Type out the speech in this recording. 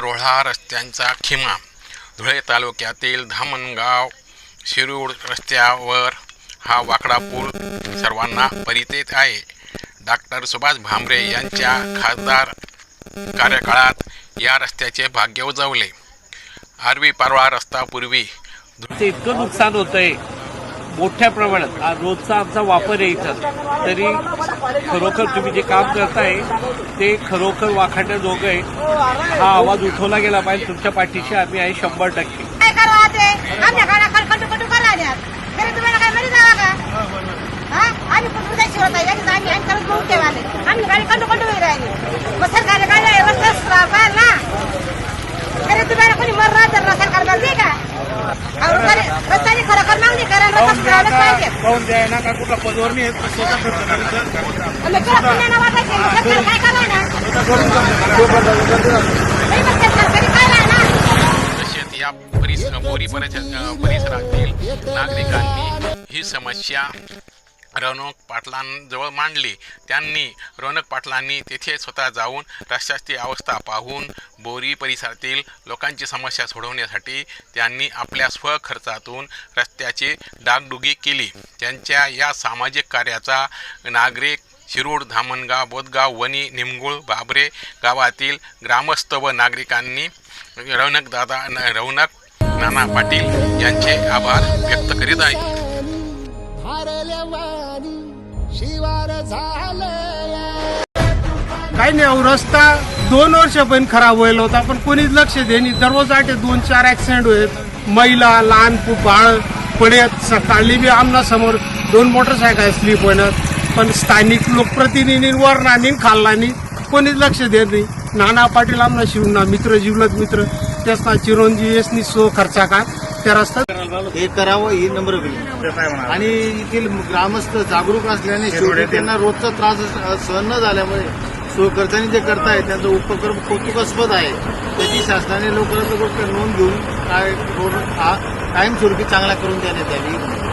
रोहा रस्त्यांचा खिमा. धुळे तालुक्यातील धामणगाव शिरूड रस्त्यावर हा वाकडा पूल सर्वांना परिचित आहे. डॉक्टर सुभाष भामरे यांच्या खासदार कार्यकाळात या रस्त्याचे भाग्य उजवले. आरवी पारवा रस्ता पूर्वी इतकं नुकसान होतंय. मोठ्या प्रमाणात आज रोजचा आमचा वापर यायचा तरी खरोखर तुम्ही जे काम करताय ते खरोखर वाखाण्याजोगं आहे. हा आवाज उठवला गेला पाहिजे तुमच्या पाठीशी आम्ही आहे शंभर टक्के. सरकार पाहून द्याय ना का कुठला पदवर नाही स्वतः खर्च तसेच या परिसर परिसरातील नागरिकांनी ही समस्या रौनक पाटलांजवळ मांडली. त्यांनी रौनक पाटलांनी तेथे स्वतः जाऊन रस्त्याची अवस्था पाहून बोरी परिसरातील लोकांची समस्या सोडवण्यासाठी त्यांनी आपल्या स्वखर्चातून रस्त्याची डागडुगी केली. त्यांच्या या सामाजिक कार्याचा नागरिक शिरूड धामणगाव बोधगाव वणी निमगुळ बाबरे गावातील ग्रामस्थ व नागरिकांनी रौनक दादा रौनक नाना पाटील यांचे आभार व्यक्त करीत आहे काही नाही अहो, रस्ता दोन वर्ष पण खराब व्हायला होता. पण कोणीच लक्ष देणी दररोज आठ दोन चार ऍक्सिडेंट होत. महिला लहान बाळ पडत. सकाळी बी आमना समोर दोन मोटरसायकल स्लीप होण्यात पण स्थानिक लोकप्रतिनिधींवर नानी खाल्लानी कोणीच लक्ष देत नाही. नाना पाटील आमना शिवना मित्र जिवलत मित्र. त्यासना चिरंजीव यसनी सो खर्चा का त्या रस्ता हे करावं ही नम्र विनंती आणि येथील ग्रामस्थ जागरूक असल्याने शेवटी त्यांना रोजचा त्रास सहन न झाल्यामुळे स्वखर्चाने जे करतायत त्यांचा उपक्रम कौतुकास्पद आहे. त्याची शासनाने लवकरात लवकर नोंद घेऊन काय हा कायमस्वरूपी चांगला करून देण्यात यावी.